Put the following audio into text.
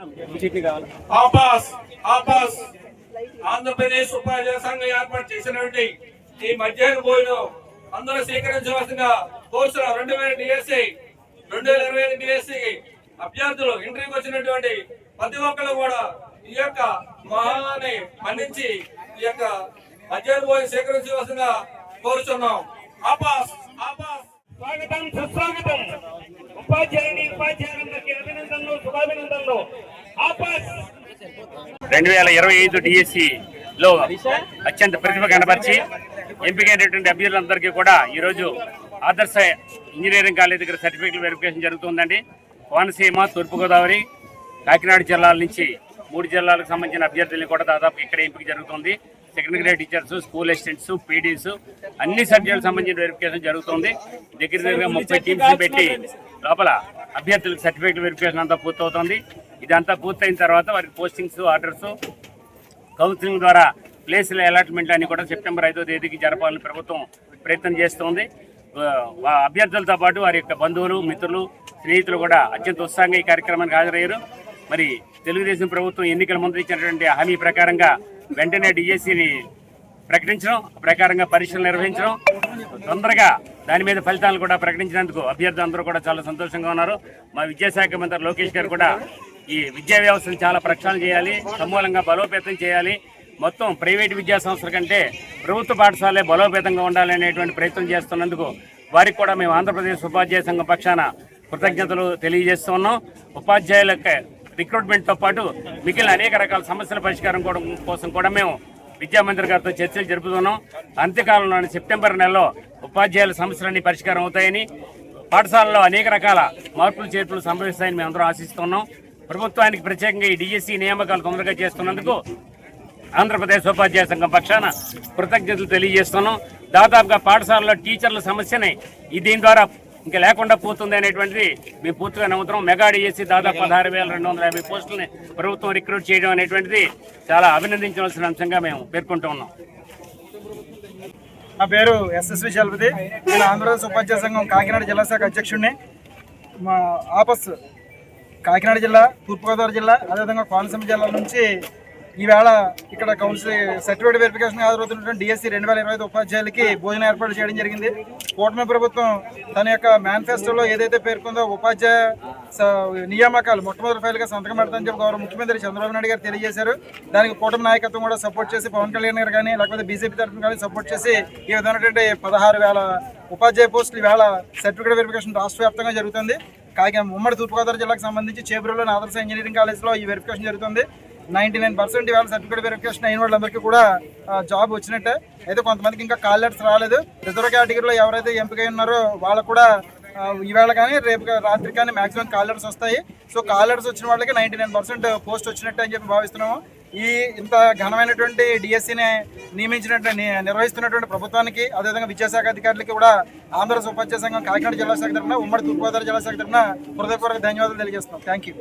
ఆపాస్ ఆపాస్. ఆంధ్రప్రదేశ్ ఉపాధ్యాయ సంఘం ఏర్పాటు చేసినటువంటి ఈ మధ్యాహ్న భోజనం అందరూ స్వీకరించవలసిందిగా కోరుతున్నాం. రెండు వేల డిఎస్సి రెండు వేల ఇరవై ఐదు డిఎస్సి అభ్యర్థులు ఇంటర్వ్యూకి వచ్చినటువంటి ప్రతి ఒక్కరు కూడా ఈ యొక్క మహాన్ని మన్నించి ఈ యొక్క మధ్యాహ్న భోజనం స్వీకరించవలసిందిగా కోరుతున్నాం. ఆపాస్ ఆపాస్. స్వాగతం సుస్వాగతం. ఉపాధ్యాయుని ఉపాధ్యాయులందరికీ అభినందనలు శుభాభినందనలు. రెండు వేల ఇరవై ఐదు డిఎస్సిలో అత్యంత ప్రతిభ కనపరిచి ఎంపికైనటువంటి అభ్యర్థులందరికీ కూడా ఈరోజు ఆదర్శ ఇంజనీరింగ్ కాలేజ్ దగ్గర సర్టిఫికేట్ వెరిఫికేషన్ జరుగుతుందండి. కోనసీమ తూర్పుగోదావరి కాకినాడ జిల్లాల నుంచి మూడు జిల్లాలకు సంబంధించిన అభ్యర్థుల్ని కూడా దాదాపు ఇక్కడ ఎంపిక జరుగుతుంది. Second grade teachers school assistants PDs అన్ని సబ్జెక్టులకు సంబంధించిన వెరిఫికేషన్ జరుగుతుంది. దగ్గర దగ్గర ముప్పై టీమ్స్ పెట్టి లోపల అభ్యర్థులకు సర్టిఫికేట్ వెరిఫికేషన్ అంతా పూర్తవుతుంది. ఇదంతా పూర్తయిన తర్వాత వారికి పోస్టింగ్స్ ఆర్డర్స్ కౌన్సిలింగ్ ద్వారా ప్లేసుల అలాట్మెంట్ అని కూడా సెప్టెంబర్ ఐదో తేదీకి జరపాలని ప్రభుత్వం ప్రయత్నం చేస్తోంది. అభ్యర్థులతో పాటు వారి యొక్క బంధువులు మిత్రులు స్నేహితులు కూడా అత్యంత ఉత్సాహంగా ఈ కార్యక్రమానికి హాజరయ్యారు. మరి తెలుగుదేశం ప్రభుత్వం ఎన్నికల ముందు ఇచ్చినటువంటి హామీ ప్రకారంగా వెంటనే డిఎస్సిని ప్రకటించడం ప్రకారంగా పరీక్షలు నిర్వహించడం. తొందరగా దాని మీద ఫలితాలు కూడా ప్రకటించినందుకు అభ్యర్థులు అందరూ కూడా చాలా సంతోషంగా ఉన్నారు. మా విద్యాశాఖ మంత్రి లోకేష్ గారు కూడా ఈ విద్యా వ్యవస్థను చాలా ప్రక్షాళన చేయాలి సమూలంగా బలోపేతం చేయాలి. మొత్తం ప్రైవేట్ విద్యా సంస్థల కంటే ప్రభుత్వ పాఠశాలే బలోపేతంగా ఉండాలనేటువంటి ప్రయత్నం చేస్తున్నందుకు వారికి కూడా మేము ఆంధ్రప్రదేశ్ ఉపాధ్యాయ సంఘం పక్షాన కృతజ్ఞతలు తెలియజేస్తూ ఉన్నాం. ఉపాధ్యాయుల రిక్రూట్మెంట్తో పాటు మిగిలిన అనేక రకాల సమస్యల పరిష్కారం కూడా కోసం కూడా మేము విద్యామంత్రి గారితో చర్చలు జరుపుతున్నాం. అంత్యకాలంలోని సెప్టెంబర్ నెలలో ఉపాధ్యాయుల సమస్యలన్నీ పరిష్కారం అవుతాయని పాఠశాలలో అనేక రకాల మార్పులు చేర్పులు సంభవిస్తాయని మేము అందరం ఆశిస్తున్నాం. ప్రభుత్వానికి ప్రత్యేకంగా ఈ డిఎస్సి నియామకాలు తొందరగా చేస్తున్నందుకు ఆంధ్రప్రదేశ్ ఉపాధ్యాయ సంఘం పక్షాన కృతజ్ఞతలు తెలియజేస్తున్నాం. దాదాపుగా పాఠశాలలో టీచర్ల సమస్యని దీని ద్వారా ఇంకా లేకుండా పోతుంది అనేటువంటిది మేము పూర్తిగా నమ్ముతున్నాం. మెగా డిఎస్సి దాదాపు పదహారు వేల రెండు వందల యాభై పోస్టులని ప్రభుత్వం రిక్రూట్ చేయడం అనేటువంటిది చాలా అభినందించవలసిన అంశంగా మేము పేర్కొంటూ ఉన్నాం. నా పేరు ఎస్ఎస్వి చలపతి నేను ఆంధ్రప్రదేశ్ ఉపాధ్యాయ సంఘం కాకినాడ జిల్లా శాఖ అధ్యక్షుడిని. మా ఆపస్ కాకినాడ జిల్లా తూర్పుగోదావరి జిల్లా అదేవిధంగా కోనసీమ జిల్లా నుంచి ఈవేళ ఇక్కడ కౌన్సిల్ సర్టిఫికేట్ వెరిఫికేషన్ హాజరవుతున్నటువంటి డిఎస్సి రెండు వేల ఇరవై ఐదు ఉపాధ్యాయులకి భోజనం ఏర్పాటు చేయడం జరిగింది. కూటమి ప్రభుత్వం తన యొక్క మేనిఫెస్టోలో ఏదైతే పేర్కొందో ఉపాధ్యాయ స- నియామకాలు మొట్టమొదటి ఫైల్గా సంతకం పెడతామని చెప్పి గౌరవ ముఖ్యమంత్రి చంద్రబాబు నాయుడు గారు తెలియజేశారు. దానికి కూటమి నాయకత్వం కూడా సపోర్ట్ చేసి పవన్ కళ్యాణ్ గారు కానీ లేకపోతే బీజేపీ తరఫున కానీ సపోర్ట్ చేసి ఈ విధమైనటువంటి పదహారు వేల ఉపాధ్యాయ పోస్టులు ఈవేళ సర్టిఫికేట్ వెరిఫికేషన్ రాష్ట్ర వ్యాప్తంగా జరుగుతుంది. కాకినాడ ఉమ్మడి తూర్పుగోదావరి జిల్లాకు సంబంధించి చేబ్రోలోని ఆదర్శ ఇంజనీరింగ్ కాలేజ్లో ఈ వెరిఫికేషన్ జరుగుతుంది. నైంటీ నైన్ పర్సెంట్ ఇవాళ సర్టిఫికేట్ వెరిఫికేషన్ అయిన వాళ్ళందరికీ కూడా జాబ్ వచ్చినట్టే. అయితే కొంతమందికి ఇంకా కాల్ లెటర్స్ రాలేదు. రిజర్వ్ కేటగిరీలో ఎవరైతే ఎంపిక ఉన్నారో వాళ్ళకు కూడా ఈవేళ కానీ రేపు రాత్రి కానీ మాక్సిమం కాల్ లెటర్స్ వస్తాయి. సో కాల్ లెటర్స్ వచ్చిన వాళ్ళకి నైంటీ నైన్ పర్సెంట్ పోస్ట్ వచ్చినట్టు అని చెప్పి భావిస్తున్నాము. ఈ ఇంత ఘనమైనటువంటి డిఎస్సిని నియమించినట్టు ని- నిర్వహిస్తున్నటువంటి ప్రభుత్వానికి అదేవిధంగా విద్యాశాఖ అధికారులకి కూడా ఆంధ్ర ఉపాధ్యాయ సంఘం కాకినాడ జిల్లా శాఖ తరఫున ఉమ్మడి తూర్పుగోదావరి జిల్లా శాఖ తరఫున హృదయపూర్వక ధన్యవాదాలు తెలియజేస్తున్నాం. Thank you